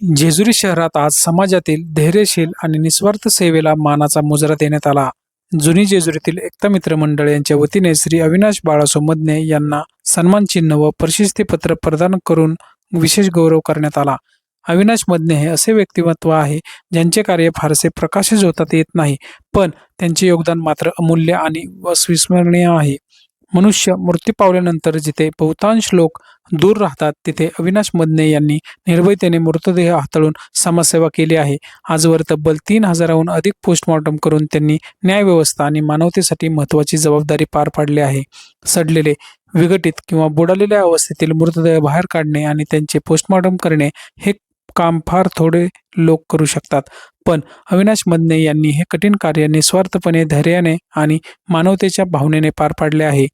जेजुरी शहरात आज समाजातील धैर्यशील आणि निस्वार्थ सेवेला मानाचा मुजरा देण्यात आला. जुनी जेजुरीतील एकता मित्र मंडळ यांच्या वतीने श्री अविनाश बाळासो मदने यांना सन्मान चिन्ह व प्रशस्तीपत्र प्रदान करून विशेष गौरव करण्यात आला. अविनाश मदने हे असे व्यक्तिमत्व आहे ज्यांचे कार्य फारसे प्रकाशित होतात येत नाही पण त्यांचे योगदान मात्र अमूल्य आणि अस्विस्मरणीय आहे. मनुष्य मृत्यू पावल्यानंतर जिथे बहुतांश लोक दूर राहतात तिथे अविनाश मदने यांनी निर्भयतेने मृतदेह हाताळून समाजसेवा केली आहे. आजवर तब्बल तीन हजाराहून अधिक पोस्टमॉर्टम करून त्यांनी न्यायव्यवस्था आणि मानवतेसाठी महत्त्वाची जबाबदारी पार पाडली आहे. सडलेले विघटित किंवा बुडालेल्या अवस्थेतील मृतदेह बाहेर काढणे आणि त्यांचे पोस्टमॉर्टम करणे हे काम फार थोडे लोक करू शकतात. पण अविनाश मदने यांनी हे कठीण कार्य निस्वार्थपणे धैर्याने आणि मानवतेच्या भावनेने पार पाडले आहे.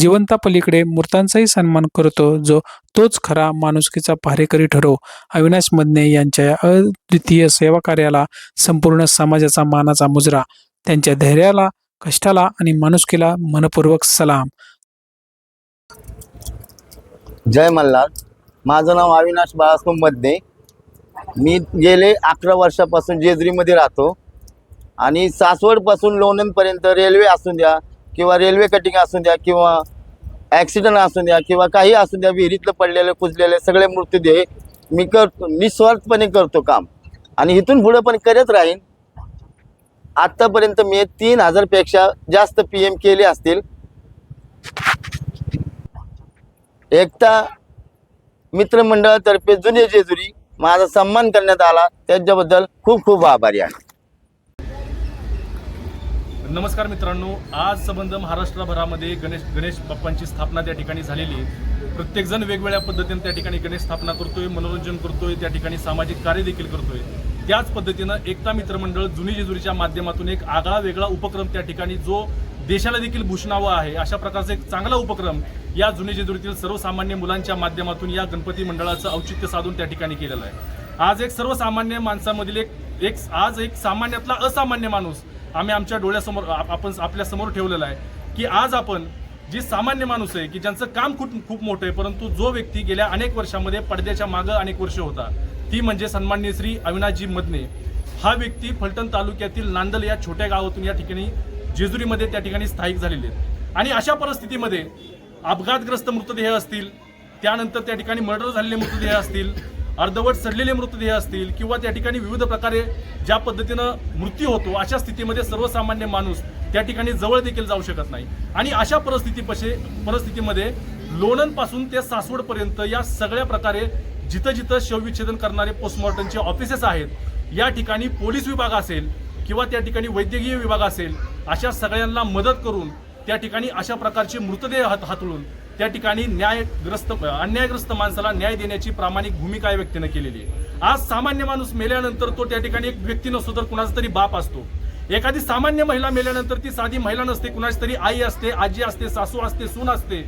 जिवंतापलीकडे मूर्तांचाही सन्मान करतो जो तोच खरा माणुसकीचा भारेकरी ठरो. अविनाश मदने यांच्या या अद्वितीय सेवा कार्याला संपूर्ण समाजाचा मानाचा मुजरा. त्यांच्या धैर्याला कष्टाला आणि माणुसकीला मनपूर्वक सलाम. जय मल्हार. माझं नाव अविनाश बाळासो मदने. मी गेले अकरा वर्षापासून जेजरीमध्ये राहतो. आणि सासवडपासून लोणंदपर्यंत रेल्वे असू द्या किंवा रेल्वे कटिंग असू द्या किंवा ॲक्सिडेंट असू द्या किंवा काही असू द्या विहिरीतलं पडलेले कुजलेले सगळे मृत्यूदेह मी करतो निस्वार्थपणे करतो काम. आणि इथून पुढं पण करत राहीन. आत्तापर्यंत मी तीन हजारपेक्षा जास्त पी एम केले असतील. एकता मित्रमंडळातर्फे जुने जेजुरी माझा सन्मान करण्यात आला. त्याच्याबद्दल खूप खूप आभारी आहे. नमस्कार मित्रांनो आज संबंध महाराष्ट्रभरामध्ये गणेश गणेश बाप्पांची स्थापना त्या ठिकाणी झालेली आहे. प्रत्येकजण वेगवेगळ्या पद्धतीने त्या ठिकाणी गणेश स्थापना करतोय मनोरंजन करतोय त्या ठिकाणी सामाजिक कार्य देखील करतोय. त्याच पद्धतीनं एकता मित्रमंडळ जुनी जेजुरीच्या माध्यमातून एक आगळा वेगळा उपक्रम त्या ठिकाणी जो देशाला देखील भूषणावं आहे. अशा प्रकारचा एक चांगला उपक्रम या जुनी जेजुरीतील सर्वसामान्य मुलांच्या माध्यमातून या गणपती मंडळाचं औचित्य साधून त्या ठिकाणी केलेलं आहे. आज एक सर्वसामान्य माणसामधील एक एक आज एक सामान्यातला असामान्य माणूस आम्ही आमच्या डोळ्यासमोर आपण आपल्यासमोर ठेवलेला आहे की आज आपण जी सामान्य माणूस आहे की ज्यांचं काम खूप खूप मोठं आहे परंतु जो व्यक्ती गेल्या अनेक वर्षामध्ये पडद्याच्या मागं अनेक वर्ष होता ती म्हणजे सन्मान्य श्री अविनाशजी मदने. हा व्यक्ती फलटण तालुक्यातील नांदल या छोट्या गावातून या ठिकाणी जेजुरीमध्ये त्या ठिकाणी स्थायिक झालेले आहेत. आणि अशा परिस्थितीमध्ये अपघातग्रस्त मृतदेह असतील त्यानंतर त्या ठिकाणी मर्डर झालेले मृतदेह असतील अर्धवट सडलेले मृतदेह असतील किंवा त्या ठिकाणी विविध प्रकारे ज्या पद्धतीनं मृत्यू होतो अशा स्थितीमध्ये सर्वसामान्य माणूस त्या ठिकाणी जवळ देखील जाऊ शकत नाही. आणि अशा परिस्थितीपशे परिस्थितीमध्ये लोणंदपासून ते सासवडपर्यंत या सगळ्या प्रकारे जिथं जिथं शवविच्छेदन करणारे पोस्टमॉर्टमचे ऑफिसेस आहेत या ठिकाणी पोलीस विभाग असेल किंवा त्या ठिकाणी वैद्यकीय विभाग असेल अशा सगळ्यांना मदत करून त्या ठिकाणी अशा प्रकारचे मृतदेह हात हातळून त्या ठिकाणी न्यायग्रस्त अन्यायग्रस्त माणसाला न्याय देण्याची प्रामाणिक भूमिका या व्यक्तीनं केलेली आहे. आज सामान्य माणूस मेल्यानंतर तो त्या ठिकाणी एक व्यक्ती नसतो तर कुणाचा तरी बाप असतो. एखादी सामान्य महिला मेल्यानंतर ती साधी महिला नसते कुणाची तरी आई असते आजी असते सासू असते सून असते.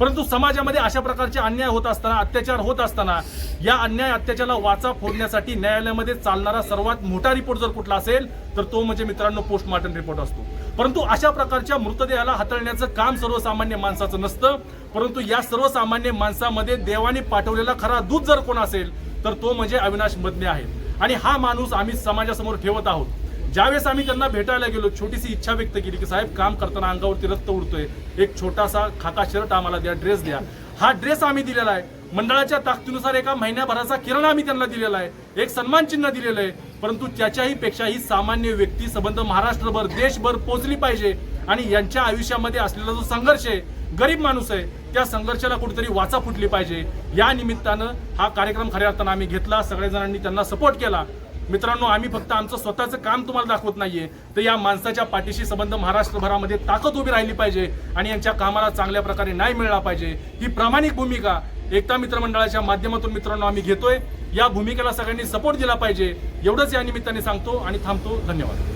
परंतु समाजामध्ये अशा प्रकारचे अन्याय होत असताना अत्याचार होत असताना या अन्याय अत्याचाराला वाचा फोडण्यासाठी न्यायालयामध्ये चालणारा सर्वात मोठा रिपोर्ट जर कुठला असेल तर तो म्हणजे मित्रांनो पोस्टमॉर्टम रिपोर्ट असतो. परंतु अशा प्रकारच्या मृतदेहाला हाताळण्याचं काम सर्वसामान्य माणसाचं नसतं. परंतु या सर्वसामान्य माणसामध्ये देवाने पाठवलेला खरा दूध जर कोण असेल तर तो म्हणजे अविनाश मदने आहे. आणि हा माणूस आम्ही समाजासमोर ठेवत आहोत. ज्यावेळेस आम्ही त्यांना भेटायला गेलो छोटीशी इच्छा व्यक्त केली की साहेब काम करताना अंगावरती रक्त उडतोय. एक छोटासा खाका शर्ट आम्हाला द्या ड्रेस द्या. हा ड्रेस आम्ही दिलेला आहे. मंडळाच्या ताकदीनुसार एका महिन्याभराचा किराणा आम्ही त्यांना दिलेला आहे. एक सन्मान चिन्ह दिलेलं आहे. परंतु त्याच्याही पेक्षा ही सामान्य व्यक्ती संबंध महाराष्ट्रभर देशभर पोहोचली पाहिजे. आणि यांच्या आयुष्यामध्ये असलेला जो संघर्ष आहे गरीब माणूस आहे त्या संघर्षाला कुठेतरी वाचा फुटली पाहिजे. या निमित्तानं हा कार्यक्रम खऱ्या अर्थानं आम्ही घेतला. सगळ्या जणांनी त्यांना सपोर्ट केला. मित्रांनो आम्ही फक्त आमचं स्वतःचं काम तुम्हाला दाखवत नाहीये. तर या माणसाच्या पाठीशी संबंध महाराष्ट्रभरामध्ये ताकद उभी राहिली पाहिजे आणि यांच्या कामाला चांगल्या प्रकारे न्याय मिळाला पाहिजे. ही प्रामाणिक भूमिका एकता मित्रमंडळाच्या माध्यमातून मित्रांनो आम्ही घेतोय. या भूमिकेला सगळ्यांनी सपोर्ट दिला पाहिजे. एवढंच या निमित्ताने सांगतो आणि थांबतो. धन्यवाद.